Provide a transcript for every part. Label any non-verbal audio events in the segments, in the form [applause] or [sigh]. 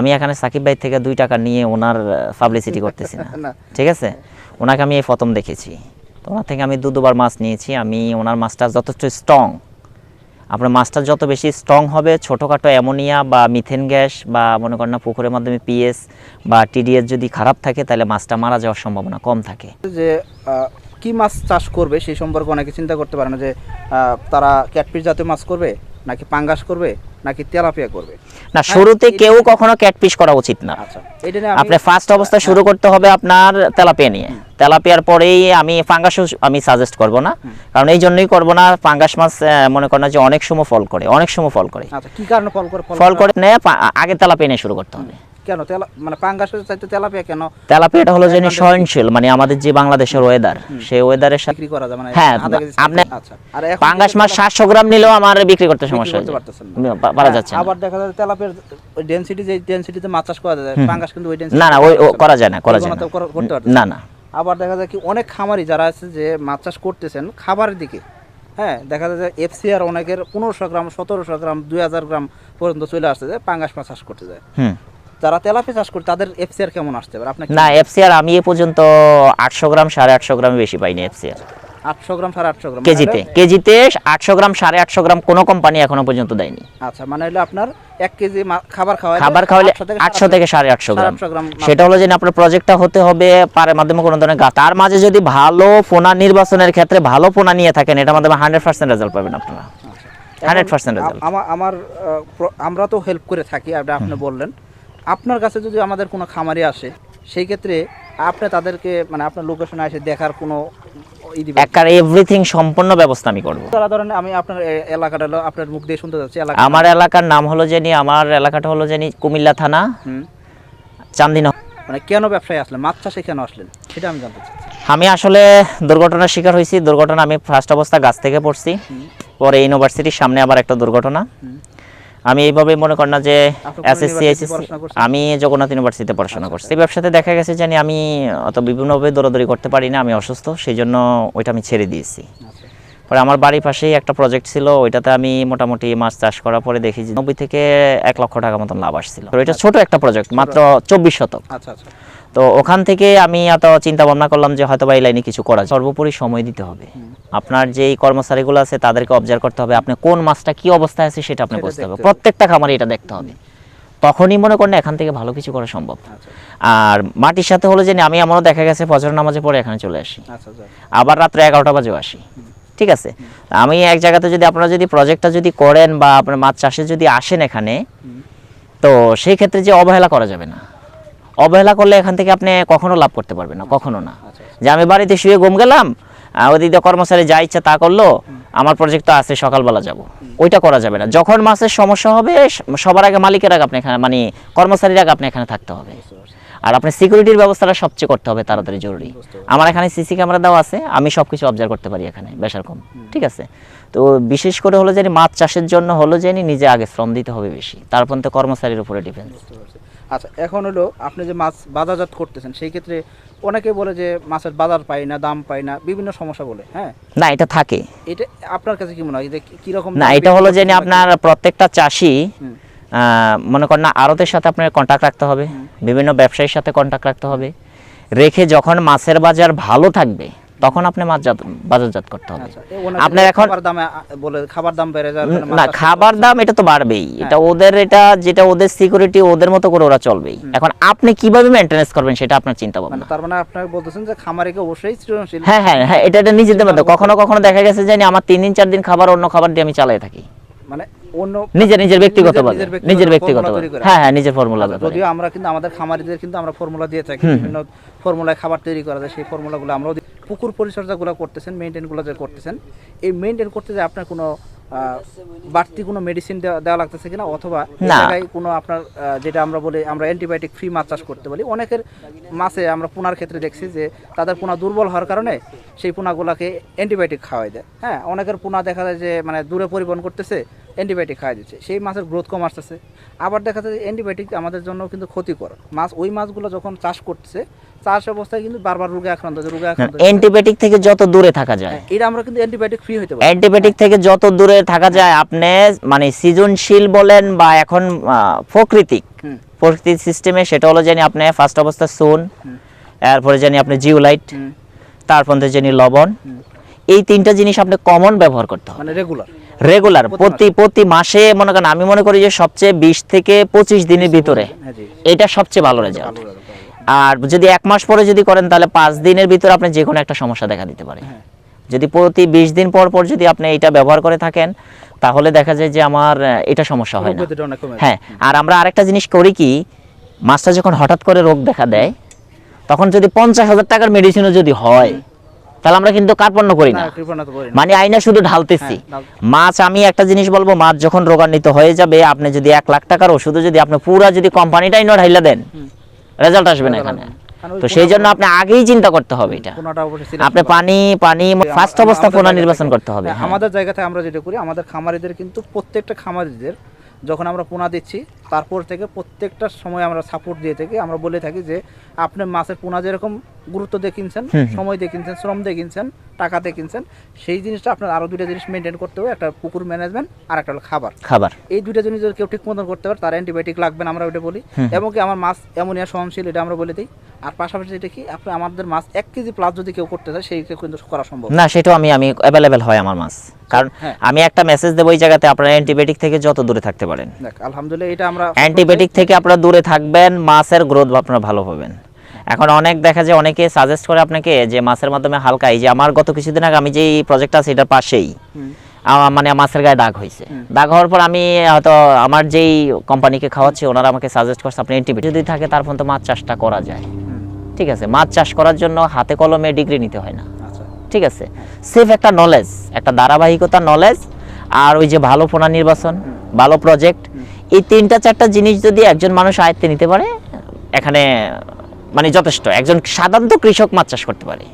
আমি এখানে সাকিব ভাই থেকে দুই টাকা নিয়ে ওনার পাবলিসিটি [laughs] করতেছি না। ঠিক আছে? ওনাকে আমি এই প্রথম দেখেছি। তো ওনার থেকে আমি দু দুবার মাছ নিয়েছি। আমি ওনার মাছটা যথেষ্ট স্ট্রং আপনার মাছটা যত বেশি স্ট্রং হবে ছোটোখাটো অ্যামোনিয়া বা মিথেন গ্যাস বা মনে করেন না পুকুরের মাধ্যমে পিএস বা টিডিএস যদি খারাপ থাকে তাহলে মাছটা মারা যাওয়ার সম্ভাবনা কম থাকে। যে কি মাছ চাষ করবে সেই সম্পর্কে অনেকে চিন্তা করতে পারে না যে তারা ক্যাটফিশ জাতীয় মাছ করবে নাকি পাঙ্গাস করবে? নাকি তেলাপিয়া করবে? না শুরুতে কেউ কখনো ক্যাটফিশ করা উচিত না। আচ্ছা আপনি ফার্স্ট অবস্থা শুরু করতে হবে আপনার তেলাপিয়া নিয়ে। তেলাপিয়ার পরেই আমি ফাঙ্গাস আমি সাজেস্ট করব না। কারণ এই জন্যই করব না ফাঙ্গাস মাছ মনে করেন যে অনেক সময় ফল করে অনেক সময় ফল করে। আচ্ছা কি কারণে ফল করে ফল করে? আগে তেলাপিয়া নিয়ে শুরু করতে হবে। কেন? তেলা মানে পাঙ্গাসের চাইতে তেলাপিয়া কেন? তেলাপিয়াটা হলো যে সহনশীল মানে আমাদের যে বাংলাদেশের ওয়েদার সেই ওয়েদারের সাথে বিক্রি করা যায় মানে হ্যাঁ, আপনি- আচ্ছা আর এখন পাঙ্গাস মাছ সাতশো গ্রাম নিলেও আমার বিক্রি করতে সমস্যা হচ্ছে না। পারা হ্যাঁ, যাচ্ছে আবার দেখা যায় তেলাপিয়ার ওই ডেনসিটি যে ডেনসিটিতে মাছ চাষ করা যায় পাঙ্গাস কিন্তু ওই ডেনসিটি না না ওই করা যায় না করা যায় না। করতে পারতেছে না না। আবার দেখা যায় কি অনেক খামারি যারা আছে যে মাছ চাষ করতেছেন খাবারের দিকে। হ্যাঁ দেখা যায় যে এফসিআর অনেকের পনেরোশো গ্রাম সতেরোশো গ্রাম দুই হাজার গ্রাম পর্যন্ত চলে আসতে যায় পাঙ্গাস মাছ চাষ করতে যায়। যারা তেলাপি চাষ করে তাদের এফসিআর কেমন আসতে পারে? আপনার না এফসিআর আমি এ পর্যন্ত আটশো গ্রাম সাড়ে আটশো গ্রামে বেশি পাইনি এফসিআর আটশো গ্রাম সাড়ে আটশো গ্রাম কেজিতে মানে কেজিতে আটশো গ্রাম সাড়ে আটশো গ্রাম কোনো কোম্পানি এখনও পর্যন্ত দেয়নি। আচ্ছা মানে হলো আপনার এক কেজি খাবার খাওয়া খাবার খাওয়ালে আটশো থেকে সাড়ে আটশো গ্রাম। সেটা হলো যে আপনার প্রজেক্টটা হতে হবে পারের মাধ্যমে কোনো ধরনের তার মাঝে যদি ভালো পোনা নির্বাচনের ক্ষেত্রে ভালো পোনা নিয়ে থাকেন এটার মাধ্যমে হান্ড্রেড পার্সেন্ট রেজাল্ট পাবেন আপনারা। হান্ড্রেড পার্সেন্ট রেজাল্ট আমার আমার তো হেল্প করে থাকি আপনি বললেন। আপনার কাছে যদি আমাদের কোনো খামারি আসে সেই ক্ষেত্রে আপনি তাদেরকে মানে আপনার লোকেশনে এসে দেখার কোনো একার এভরিথিং সম্পূর্ণ ব্যবস্থা আমি করব। তারা ধরেন আমি আপনার এলাকাটা আপনার মুখ দিয়ে শুনতে যাচ্ছি এলাকা আমার এলাকার নাম হলো জানি আমার এলাকাটা হলো জানি কুমিল্লা থানা। চান্দিনা মানে কেন ব্যবসায় আসলেন? মাছ চাষে কেন আসলেন? সেটা আমি জানতে আমি আসলে দুর্ঘটনার শিকার হয়েছি। দুর্ঘটনা আমি ফার্স্ট অবস্থা গাছ থেকে পড়ছি। পরে ইউনিভার্সিটির সামনে আবার একটা দুর্ঘটনা। আমি এইভাবে মনে করেন না যে এসএসসি এসএসসি আমি জগন্নাথ ইউনিভার্সিটিতে পড়াশোনা করছি। এই ব্যবসাতে দেখা গেছে জানি আমি অত বিভিন্নভাবে দৌড়াদৌড়ি করতে পারি না আমি অসুস্থ সেই জন্য ওইটা আমি ছেড়ে দিয়েছি। আচ্ছা। পরে আমার বাড়ির পাশেই একটা প্রজেক্ট ছিল ওইটাতে আমি মোটামুটি মাছ চাষ করার পরে দেখি যে নব্বই থেকে এক লক্ষ টাকা মতন লাভ আসছিল। তো এটা ছোট একটা প্রজেক্ট মাত্র চব্বিশ শতক। আচ্ছা আচ্ছা। তো ওখান থেকে আমি এত চিন্তা ভাবনা করলাম যে হয়তো বা এই লাইনে কিছু করা সর্বোপরি সময় দিতে হবে। আপনার যেই কর্মচারীগুলো আছে তাদেরকে অবজার্ভ করতে হবে আপনি কোন মাছটা কি অবস্থায় আছে সেটা আপনি বুঝতে হবে। প্রত্যেকটা খামারে এটা দেখতে হবে। তখনই মনে করেন এখান থেকে ভালো কিছু করা সম্ভব। আচ্ছা। আর মাটির সাথে হলো যে আমি আমারও দেখা গেছে ফজর নামাজে পরে এখানে চলে আসি। আচ্ছা আচ্ছা। আবার রাত্রে এগারোটা বাজেও আসি। ঠিক আছে? আমি এক জায়গাতে যদি আপনারা যদি প্রজেক্টটা যদি করেন বা আপনার মাছ চাষে যদি আসেন এখানে তো সেই ক্ষেত্রে যে অবহেলা করা যাবে না। অবহেলা করলে এখান থেকে আপনি কখনো লাভ করতে পারবেন না কখনো না। আচ্ছা যে আমি বাড়িতে শুয়ে ঘুম গেলাম ওদিক দিয়ে কর্মচারী যা ইচ্ছা তা করল আমার প্রজেক্ট তো আছে সকালবেলা যাব। ওইটা করা যাবে না। যখন মাছের সমস্যা হবে সবার আগে মালিকের আগে আপনি এখানে মানে কর্মচারীর আগে আপনি এখানে থাকতে হবে। আর আপনার সিকিউরিটির ব্যবস্থাটা সবচেয়ে করতে হবে তাড়াতাড়ি জরুরি। আমার এখানে সিসি ক্যামেরা দেওয়া আছে আমি সব কিছু অবজার্ভ করতে পারি এখানে বেশার কম ঠিক আছে? তো বিশেষ করে হলো যে মাছ চাষের জন্য হলো যে নিজে আগে শ্রম দিতে হবে বেশি তারপর তো কর্মচারীর উপরে ডিপেন্ড আচ্ছা এখন হলো আপনি যে মাছ বাজারজাত করতেছেন সেই ক্ষেত্রে অনেকে বলে যে মাছের বাজার পাই না দাম পাই না বিভিন্ন সমস্যা বলে হ্যাঁ? না এটা থাকে। এটা আপনার কাছে কি মনে হয়? যে কি- কীরকম না এটা হলো যে করতেছেন আপনার প্রত্যেকটা চাষি মনে করেন না আড়তের সাথে আপনার কন্ট্যাক্ট রাখতে হবে বিভিন্ন ব্যবসায়ীর সাথে কন্ট্যাক্ট রাখতে হবে। রেখে যখন মাছের বাজার ভালো থাকবে তখন আপনি মাছ জাত বাজারজাত করতে হবে। আচ্ছা, আপনার এখন খাবার দামে বেড়ে মাছ না খাবার দাম এটা তো বাড়বেই। এটা ওদের এটা যেটা ওদের সিকিউরিটি ওদের মতো করে ওরা চলবেই। এখন আপনি কীভাবে মেনটেনেন্স করবেন সেটা আপনার চিন্তা মানে ভাবনা তার মানে আপনার বলতেছেন যে খামারিকে অবশ্যই সৃজনশীল? হ্যাঁ হ্যাঁ হ্যাঁ এটা এটা নিজেদের মধ্যে। কখনো কখনো দেখা গেছে যে আমার তিন দিন চার দিন খাবার অন্য খাবার দিয়ে আমি চালাই থাকি। মানে নিজের নিজের ব্যক্তিগত নিজের- ব্যক্তিগত। হ্যাঁ হ্যাঁ নিজের ফর্মুলা যদিও আমরা কিন্তু আমাদের খামারিদের কিন্তু আমরা ফর্মুলা দিয়ে থাকি বিভিন্ন ফর্মুলায় খাবার তৈরি করা যায় সেই ফর্মুলাগুলো আমরাও পুকুর পরিচর্যাগুলো করতেছেন মেনটেনগুলো যে করতেছেন এই মেনটেন করতে যে আপনার কোনো বাড়তি কোনো মেডিসিন দেওয়া লাগতেছে কিনা অথবা এই না। জায়গায় কোনো আপনার যেটা আমরা বলি আমরা অ্যান্টিবায়োটিক ফ্রি মাছ চাষ করতে বলি অনেকের মাছে আমরা পোনার ক্ষেত্রে দেখছি যে তাদের পোনা দুর্বল হওয়ার কারণে সেই পোনাগুলোকে অ্যান্টিবায়োটিক খাওয়াই দেয় হ্যাঁ অনেকের পোনা দেখা যায় যে মানে দূরে পরিবহন করতেছে অ্যান্টিবায়োটিক খাওয়া দিচ্ছে। সেই মাছের গ্রোথ কম আসতেছে। আবার দেখা যাচ্ছে অ্যান্টিবায়োটিক আমাদের জন্য কিন্তু ক্ষতিকর। মাছ ওই মাছগুলো যখন চাষ করতেছে চাষ অবস্থায় কিন্তু বারবার রোগে আক্রান্ত হচ্ছে রোগে আক্রান্ত অ্যান্টিবায়োটিক থেকে যত দূরে থাকা যায়। হ্যাঁ, এটা আমরা কিন্তু অ্যান্টিবায়োটিক ফ্রি হতে পারি। অ্যান্টিবায়োটিক থেকে যত দূরে থাকা যায় আপনি মানে সৃজনশীল বলেন বা এখন প্রাকৃতিক হুম। প্রকৃতির সিস্টেমে সেটা হলো জানি আপনি ফার্স্ট অবস্থা সোন এরপরে জানি আপনি জিওলাইট তারপর জানি লবণ। এই তিনটা জিনিস আপনি কমন ব্যবহার করতে হবে। মানে রেগুলার রেগুলার প্রতি প্রতি মাসে। মনে করেন আমি মনে করি যে সবচেয়ে বিশ থেকে পঁচিশ দিনের ভিতরে। হ্যাঁ এটা সবচেয়ে ভালো রেজাল্ট। আর যদি এক মাস পরে যদি করেন তাহলে পাঁচ দিনের ভিতরে আপনি যে কোনো একটা সমস্যা দেখা দিতে পারে। হ্যাঁ। যদি প্রতি বিশ দিন পর পর যদি আপনি এটা ব্যবহার করে থাকেন তাহলে দেখা যায় যে আমার এটা সমস্যা হয় না। হ্যাঁ আর আমরা আরেকটা জিনিস করি কি মাছটা যখন হঠাৎ করে রোগ দেখা দেয় তখন যদি পঞ্চাশ হাজার টাকার মেডিসিনও যদি হয় তাহলে আমরা কিন্তু কার্পণ্য করি না না না। মানে আইনা শুধু ঢালতেছি হ্যাঁ, মাছ আমি একটা জিনিস বলব মাছ যখন রোগান্বিত হয়ে যাবে আপনি যদি এক লাখ টাকার ওষুধও যদি আপনি পুরা যদি কোম্পানিটাই নোট হাইলা দেন রেজাল্ট আসবে না এখানে তো সেই জন্য আপনি আগেই চিন্তা করতে হবে এটা আপনি পানি পানি। ফার্স্ট অবস্থা পোনা নির্বাচন করতে হবে হ্যাঁ, হ্যাঁ। আমাদের জায়গাতে আমরা যেটা করি আমাদের খামারিদের কিন্তু প্রত্যেকটা খামারিদের যখন আমরা পোনা দিচ্ছি তারপর থেকে প্রত্যেকটা সময় আমরা সাপোর্ট দিয়ে থাকি। আমরা বলে থাকি যে আপনি মাছের পোনা যেরকম গুরুত্ব দিয়ে কিনছেন হুম, হুম। সময় দিয়ে কিনছেন শ্রম দিয়ে কিনছেন টাকা দিয়ে কিনছেন সেই জিনিসটা আপনার আরও দুইটা জিনিস মেনটেন করতে হবে। একটা পুকুর ম্যানেজমেন্ট আর একটা হলো খাবার। খাবার। এই দুইটা জিনিস যদি কেউ ঠিক মতন করতে পারে তার অ্যান্টিবায়োটিক লাগবে না আমরা ওইটা বলি। এবং কি আমার মাছ অ্যামোনিয়া সহনশীল এটা আমরা বলে দিই। আর পাশাপাশি এটা কি আপনি আমাদের মাছ এক কেজি প্লাস যদি কেউ করতে চায় সেই কিন্তু করা সম্ভব না। সেটাও আমি আমি অ্যাভেলেবেল হয় আমার মাছ। কারণ হ্যাঁ। আমি একটা মেসেজ দেবো ওই জায়গাতে আপনারা অ্যান্টিবায়োটিক থেকে যত দূরে থাকতে পারেন। আলহামদুলিল্লাহ এটা আমরা অ্যান্টিবায়োটিক থেকে আপনারা দূরে থাকবেন মাছের গ্রোথ আপনারা ভালো পাবেন। এখন অনেক দেখা যায় অনেকে সাজেস্ট করে আপনাকে যে মাছের মাধ্যমে হালকা এই যে আমার গত কিছুদিন আগে আমি যেই প্রজেক্ট আছে এটার পাশেই মানে মাছের গায়ে দাগ হয়েছে। দাগ হওয়ার পর আমি হয়তো আমার যেই কোম্পানিকে খাওয়াচ্ছি ওনারা আমাকে সাজেস্ট করছে আপনি অ্যান্টিবায়োটিক যদি থাকে তার ফোন তো মাছ চাষটা করা যায়। ঠিক আছে মাছ চাষ করার জন্য হাতে কলমে ডিগ্রি নিতে হয় না। ঠিক আছে? সেফ একটা নলেজ একটা ধারাবাহিকতা নলেজ আর ওই যে ভালো পোনা নির্বাচন, ভালো প্রজেক্ট এই তিনটা চারটা জিনিস যদি একজন মানুষ আয়ত্তে নিতে পারে, এখানে মানে যথেষ্ট। একজন সাধারণত কৃষক মাছ চাষ করতে পারে।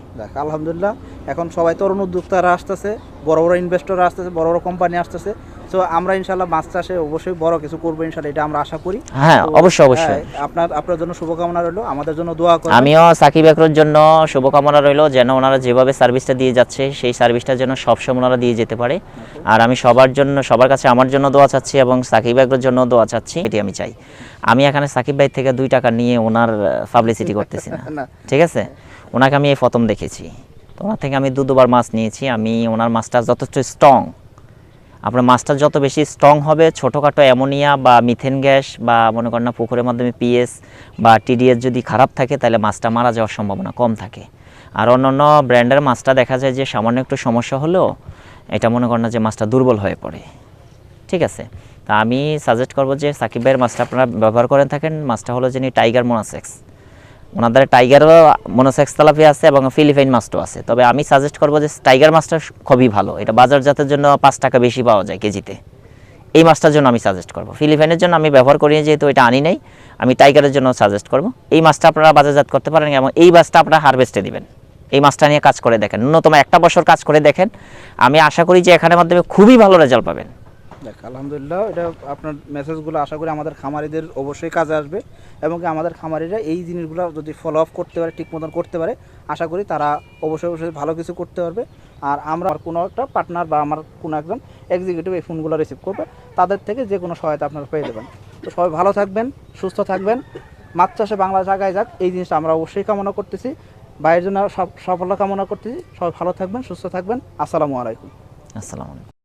আলহামদুলিল্লাহ, এখন সবাই তরুণ উদ্যোক্তারা আসতেছে। বড় বড় ইনভেস্টর আসতেছে বড় বড় কোম্পানি আসতেছে। তো আমরা ইনশাল্লাহ মাছ চাষে অবশ্যই বড় কিছু করব ইনশাল্লাহ এটা আমরা আশা করি। হ্যাঁ অবশ্যই অবশ্যই হ্যাঁ, আপনার আপনার জন্য শুভকামনা রইল আমাদের জন্য দোয়া করবেন। আমিও সাকিব একরোর জন্য শুভকামনা রইল যেন ওনারা যেভাবে সার্ভিসটা দিয়ে যাচ্ছে সেই সার্ভিসটা যেন সবসময় ওনারা দিয়ে যেতে পারে। আর আমি সবার জন্য সবার কাছে আমার জন্য দোয়া চাচ্ছি এবং সাকিব একরোর জন্য দোয়া চাচ্ছি এটি আমি চাই। আমি এখানে সাকিব ভাই থেকে দুই টাকা নিয়ে ওনার পাবলিসিটি করতেছি না। ঠিক আছে? ওনাকে আমি এই প্রথম দেখেছি। তো ওনার থেকে আমি দু দুবার মাছ নিয়েছি, আমি ওনার মাছটা যথেষ্ট স্ট্রং আপনার মাছটা যত বেশি স্ট্রং হবে, ছোটোখাটো অ্যামোনিয়া বা মিথেন গ্যাস বা মনে করেন না পুকুরের মাধ্যমে পিএস বা টিডিএস যদি খারাপ থাকে, তাহলে মাছটা মারা যাওয়ার সম্ভাবনা কম থাকে। আর অন্য অন্য ব্র্যান্ডের মাছটা দেখা যায় যে সামান্য একটু সমস্যা হলেও, এটা মনে করেন না যে মাছটা দুর্বল হয়ে পড়ে। ঠিক আছে? তা আমি সাজেস্ট করব যে সাকিব ভাইয়ের মাছটা আপনারা ব্যবহার করেন থাকেন, মাছটা হলো যিনি টাইগার মোনাসেক্স ওনাদের টাইগারও মনোসেক্স তালাপি আছে এবং ফিলিপাইন মাছটাও আছে। তবে আমি সাজেস্ট করব যে টাইগার মাছটা খুবই ভালো। এটা বাজারজাতের জন্য পাঁচ টাকা বেশি পাওয়া যায় কেজিতে। এই মাছটার জন্য আমি সাজেস্ট করব। ফিলিপাইনের জন্য আমি ব্যবহার করি, যেহেতু এটা আনি নাই, আমি টাইগারের জন্য সাজেস্ট করব। এই মাছটা আপনারা বাজারজাত করতে পারেন এবং এই মাছটা আপনারা হারভেস্টে দিবেন। এই মাছটা নিয়ে কাজ করে দেখেন। ন্যূনতম একটা বছর কাজ করে দেখেন। আমি আশা করি যে এখানের মাধ্যমে খুবই ভালো রেজাল্ট পাবেন। দেখ, আলহামদুলিল্লাহ, এটা আপনার মেসেজগুলো আশা করি আমাদের খামারিদের অবশ্যই কাজে আসবে। এবং আমাদের খামারিরা এই জিনিসগুলো যদি ফলো আপ করতে পারে, ঠিক মতন করতে পারে, আশা করি তারা অবশ্যই অবশ্যই ভালো কিছু করতে পারবে। আর আমরা কোনো একটা পার্টনার বা আমার কোনো একজন এক্সিকিউটিভ এই ফোনগুলো রিসিভ করবে, তাদের থেকে যে কোনো সহায়তা আপনারা পেয়ে যাবেন। তো সবাই ভালো থাকবেন, সুস্থ থাকবেন, মাছ চাষে বাংলাদেশ আগায় যাক, এই জিনিসটা আমরা অবশ্যই কামনা করতেছি। বাইরের জন্য সব সাফল্য কামনা করতেছি। সবাই ভালো থাকবেন, সুস্থ থাকবেন। আসসালামু আলাইকুম। আসসালামু আলাইকুম।